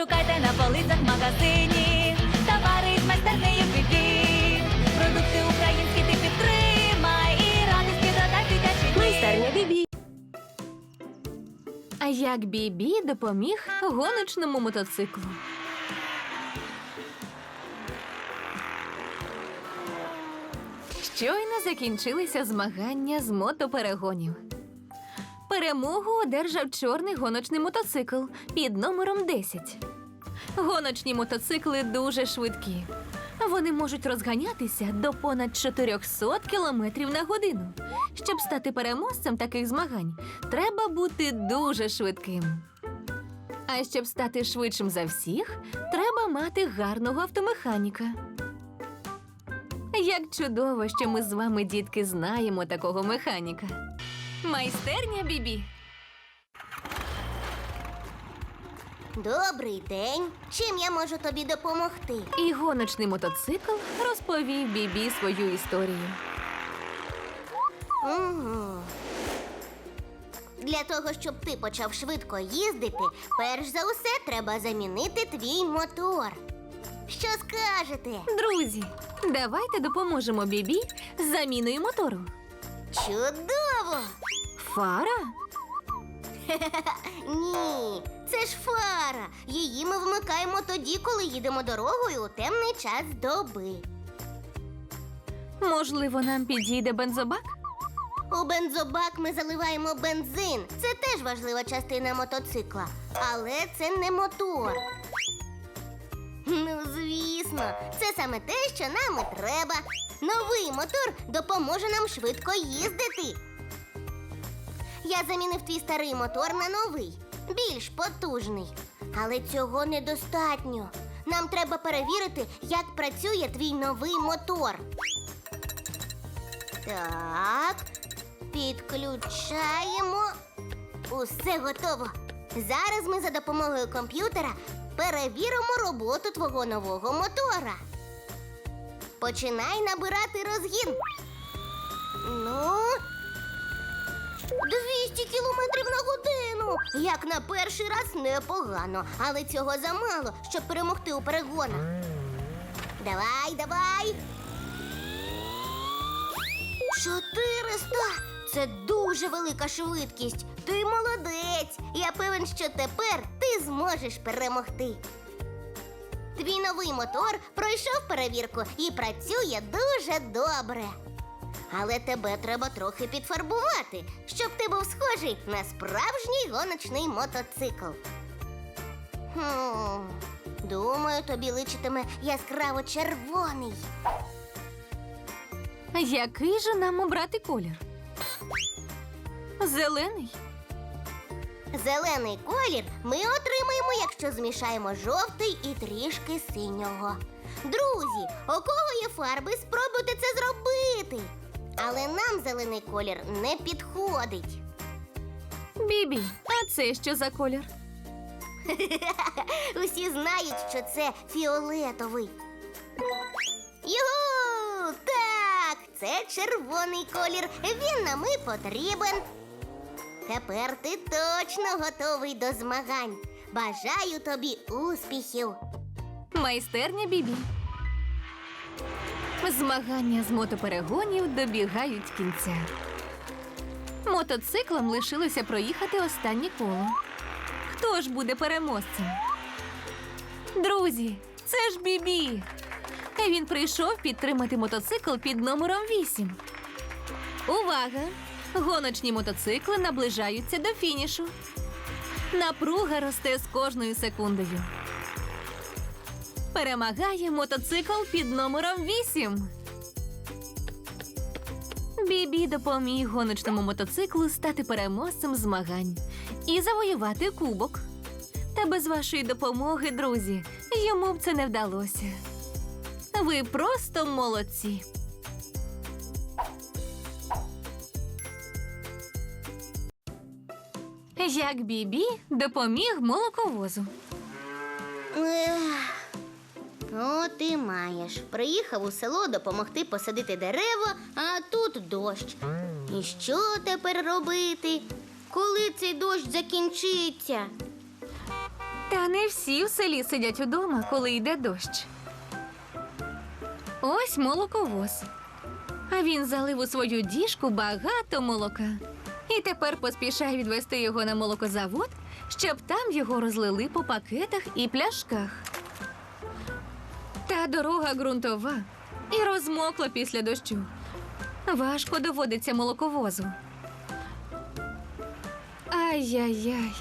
Шукайте на полицях в магазині. Товари з майстернею Бібі. Продукти українські ти підтримай. І радості додай дитячий дім. Майстерня Бібі. А як Бібі допоміг гоночному мотоциклу? Щойно закінчилися змагання з мотоперегонів. Перемогу одержав чорний гоночний мотоцикл під номером 10. Гоночні мотоцикли дуже швидкі. Вони можуть розганятися до понад 400 км на годину. Щоб стати переможцем таких змагань, треба бути дуже швидким. А щоб стати швидшим за всіх, треба мати гарного автомеханіка. Як чудово, що ми з вами, дітки, знаємо такого механіка. Майстерня Бібі. Добрий день. Чим я можу тобі допомогти? І гоночний мотоцикл розповів Бібі свою історію. Угу. Для того, щоб ти почав швидко їздити, перш за усе треба замінити твій мотор. Що скажете? Друзі, давайте допоможемо Бібі з заміною мотору. Чудово! Фара? Ні, це ж фара. Її ми вмикаємо тоді, коли їдемо дорогою у темний час доби. Можливо, нам підійде бензобак? У бензобак ми заливаємо бензин. Це теж важлива частина мотоцикла. Але це не мотор. Ну, звісно, це саме те, що нам і треба. Новий мотор допоможе нам швидко їздити. Я замінив твій старий мотор на новий, більш потужний. Але цього недостатньо. Нам треба перевірити, як працює твій новий мотор. Так, підключаємо. Усе готово. Зараз ми за допомогою комп'ютера перевіримо роботу твого нового мотора. Починай набирати розгін. Ну. 200 кілометрів на годину. Як на перший раз непогано, але цього замало, щоб перемогти у перегонах. Давай, давай. 400! Це дуже велика швидкість. Ти молодець. Я певен, що тепер ти зможеш перемогти. Твій новий мотор пройшов перевірку і працює дуже добре. Але тебе треба трохи підфарбувати, щоб ти був схожий на справжній гоночний мотоцикл. Хм, думаю, тобі личитиме яскраво червоний. Який же нам обрати колір? Зелений? Зелений колір ми отримаємо, якщо змішаємо жовтий і трішки синього. Друзі, у кого є фарби, спробуйте це зробити. Але нам зелений колір не підходить. Бібі, а це що за колір? Усі знають, що це фіолетовий. Югу! Так, це червоний колір. Він нам і потрібен. Тепер ти точно готовий до змагань. Бажаю тобі успіхів. Майстерня Бібі. Змагання з мотоперегонів добігають кінця. Мотоциклам лишилося проїхати останнє коло. Хто ж буде переможцем? Друзі, це ж Бібі. Він прийшов підтримати мотоцикл під номером 8. Увага! Гоночні мотоцикли наближаються до фінішу. Напруга росте з кожною секундою. Перемагає мотоцикл під номером 8. Бібі допоміг гоночному мотоциклу стати переможцем змагань і завоювати кубок. Та без вашої допомоги, друзі, йому б це не вдалося. Ви просто молодці. Як Бібі допоміг молоковозу. От і маєш. Приїхав у село допомогти посадити дерева, а тут дощ. І що тепер робити? Коли цей дощ закінчиться? Та не всі в селі сидять удома, коли йде дощ. Ось молоковоз. А він залив у свою діжку багато молока. І тепер поспішає відвести його на молокозавод, щоб там його розлили по пакетах і пляшках. Та дорога ґрунтова і розмокла після дощу. Важко доводиться молоковозу. Ай-яй-яй,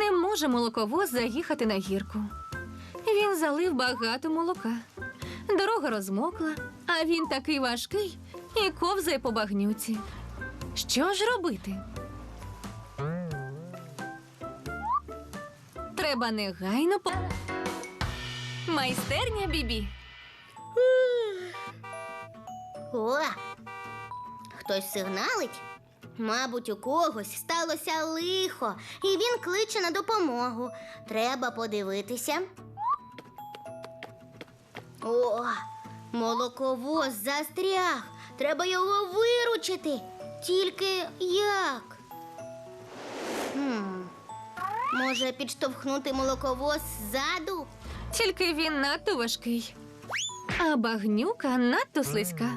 не може молоковоз заїхати на гірку. Він залив багато молока. Дорога розмокла, а він такий важкий і ковзає по багнюці. Що ж робити? Треба негайно по. Майстерня Бібі. О! Хтось сигналить? Мабуть, у когось сталося лихо, і він кличе на допомогу. Треба подивитися. О, молоковоз застряг. Треба його виручити. Тільки як? Хм. Може, підштовхнути молоковоз ззаду? Тільки він надто важкий, а багнюка надто слизька.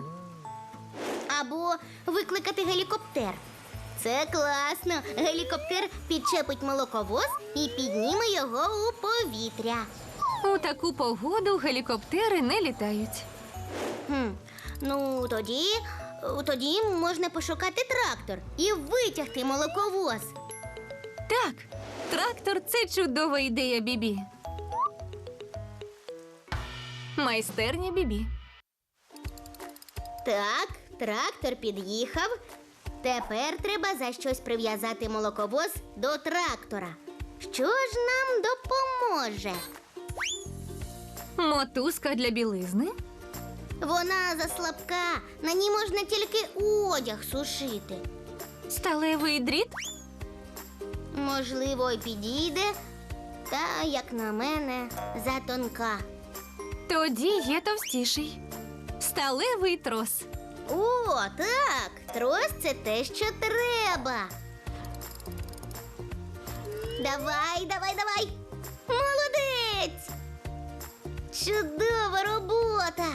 Або викликати гелікоптер. Це класно. Гелікоптер підчепить молоковоз і підніме його у повітря. У таку погоду гелікоптери не літають. Хм. Ну, тоді, тоді можна пошукати трактор і витягти молоковоз. Так, трактор це чудова ідея, Бібі. Майстерня Бібі. Так, трактор під'їхав. Тепер треба за щось прив'язати молоковоз до трактора. Що ж нам допоможе? Мотузка для білизни. Вона заслабка, на ній можна тільки одяг сушити. Сталевий дріт. Можливо, й підійде, та, як на мене, затонка. Тоді є товстіший. Сталевий трос. О, так, трос це те, що треба. Давай, давай, давай. Молодець! Чудова робота.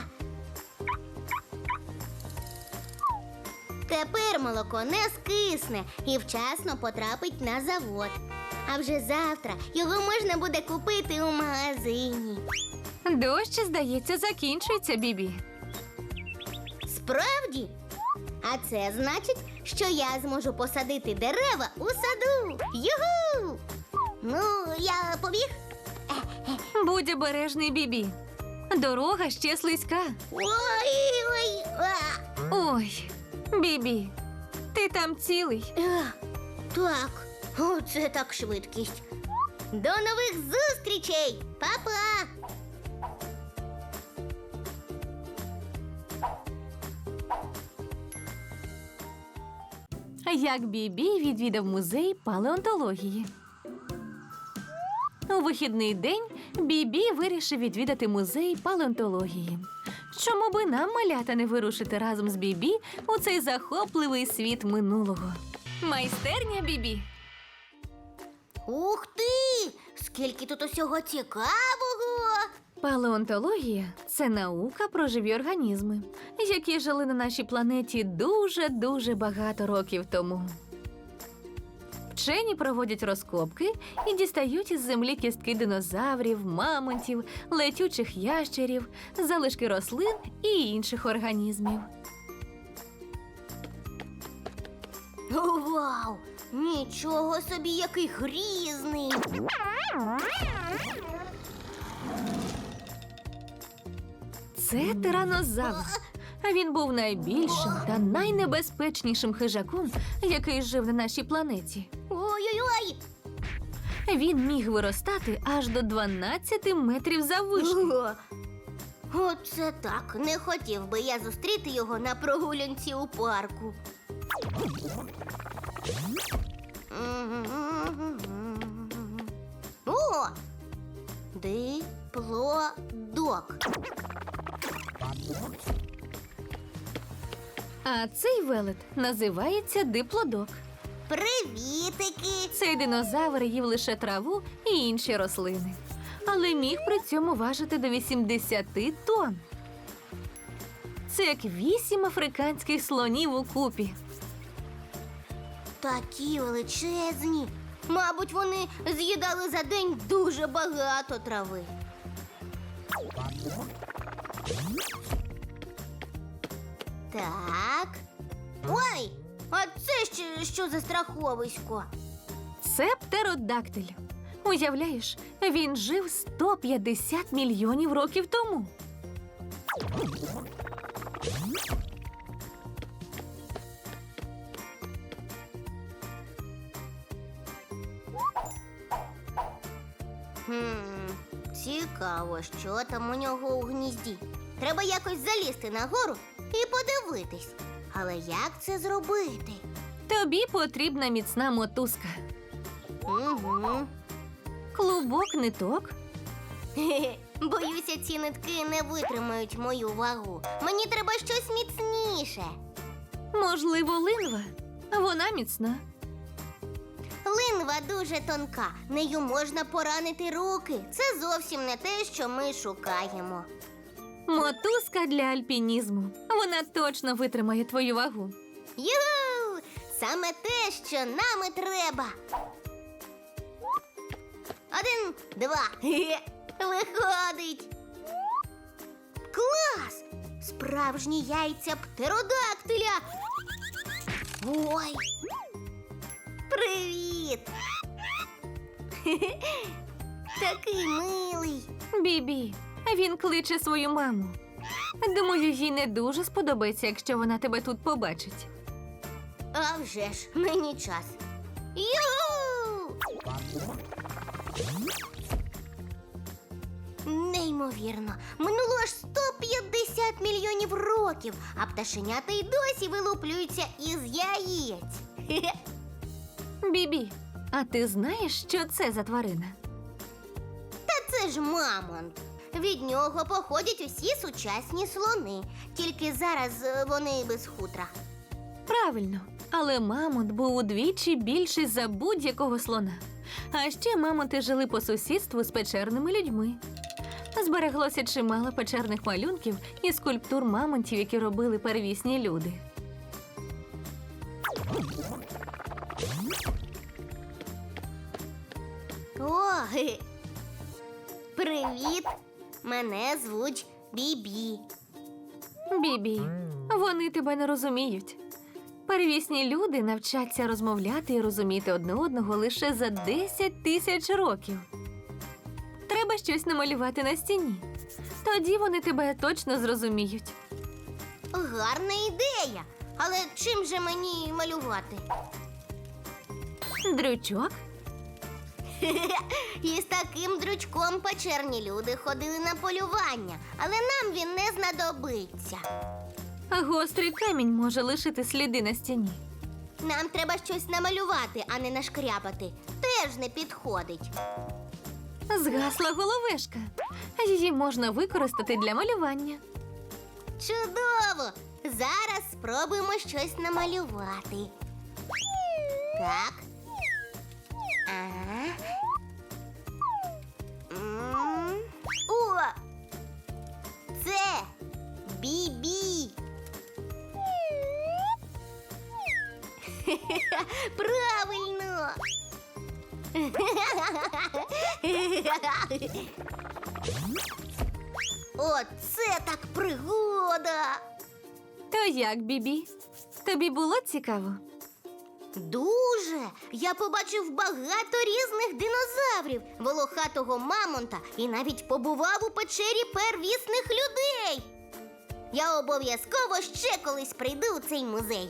Тепер молоко не скисне і вчасно потрапить на завод. А вже завтра його можна буде купити у магазині. Дощ, здається, закінчується, Бібі. Справді? А це значить, що я зможу посадити дерева у саду. Югу! Ну, я побіг. Будь обережний, Бібі. Дорога ще слизька. Ой, ой. А. Ой, Бібі, ти там цілий. Так, оце так швидкість. До нових зустрічей! Па-па! Як Бібі відвідав музей палеонтології. У вихідний день Бібі вирішив відвідати музей палеонтології. Чому би нам, малята, не вирушити разом з Бібі у цей захопливий світ минулого? Майстерня Бібі. Ух ти! Скільки тут усього цікавого! Палеонтологія це наука про живі організми, які жили на нашій планеті дуже-дуже багато років тому. Вчені проводять розкопки і дістають із землі кістки динозаврів, мамонтів, летючих ящерів, залишки рослин і інших організмів. Вау! Нічого собі, який грізний! Це тиранозавр. Він був найбільшим та найнебезпечнішим хижаком, який жив на нашій планеті. Ой-ой-ой! Він міг виростати аж до 12 метрів заввишки. О, Оце так. Не хотів би я зустріти його на прогулянці у парку. О! Диплодок. А цей велет називається диплодок. Привітики! Цей динозавр їв лише траву і інші рослини, але міг при цьому важити до 80 тонн. Це як вісім африканських слонів у купі. Такі величезні. Мабуть, вони з'їдали за день дуже багато трави. Так. Ой, а це ще що за страховисько? Це птеродактиль. Уявляєш, він жив 150 мільйонів років тому. Хм, цікаво, що там у нього у гнізді. Треба якось залізти нагору і подивитись. Але як це зробити? Тобі потрібна міцна мотузка. Угу. Клубок ниток. Боюся, ці нитки не витримають мою вагу. Мені треба щось міцніше. Можливо, линва. Вона міцна. Линва дуже тонка, нею можна поранити руки. Це зовсім не те, що ми шукаємо. Мотузка для альпінізму. Вона точно витримає твою вагу. Юху! Саме те, що нам і треба. Один, два. Виходить. Клас! Справжні яйця птеродактиля. Ой. Привіт. Такий милий. Бібі, він кличе свою маму. Думаю, їй не дуже сподобається, якщо вона тебе тут побачить. А вже ж, мені час. Ю! Неймовірно, минуло аж 150 мільйонів років, а пташенята й досі вилуплюються із яєць. Хе-хе. Бібі, а ти знаєш, що це за тварина? Та це ж мамонт. Від нього походять усі сучасні слони, тільки зараз е, вони без хутра. Правильно, але мамонт був удвічі більший за будь-якого слона. А ще мамонти жили по сусідству з печерними людьми. Збереглося чимало печерних малюнків і скульптур мамонтів, які робили первісні люди. О, ге. привіт! Мене звуть Бібі. Бібі, вони тебе не розуміють. Первісні люди навчаться розмовляти і розуміти одне одного лише за 10 тисяч років. Треба щось намалювати на стіні. Тоді вони тебе точно зрозуміють. Гарна ідея. Але чим же мені малювати? Дрючок, І з таким дрючком печерні люди ходили на полювання, але нам він не знадобиться. а гострий камінь може лишити сліди на стіні. Нам треба щось намалювати, а не нашкрябати. Теж не підходить. Згасла головешка. Її можна використати для малювання. Чудово! Зараз спробуємо щось намалювати. Так. О! Це бібі. Правильно. Оце так пригода. То як, Бібі? Тобі було цікаво? Дуже. Я побачив багато різних динозаврів, волохатого мамонта і навіть побував у печері первісних людей. Я обов'язково ще колись прийду у цей музей.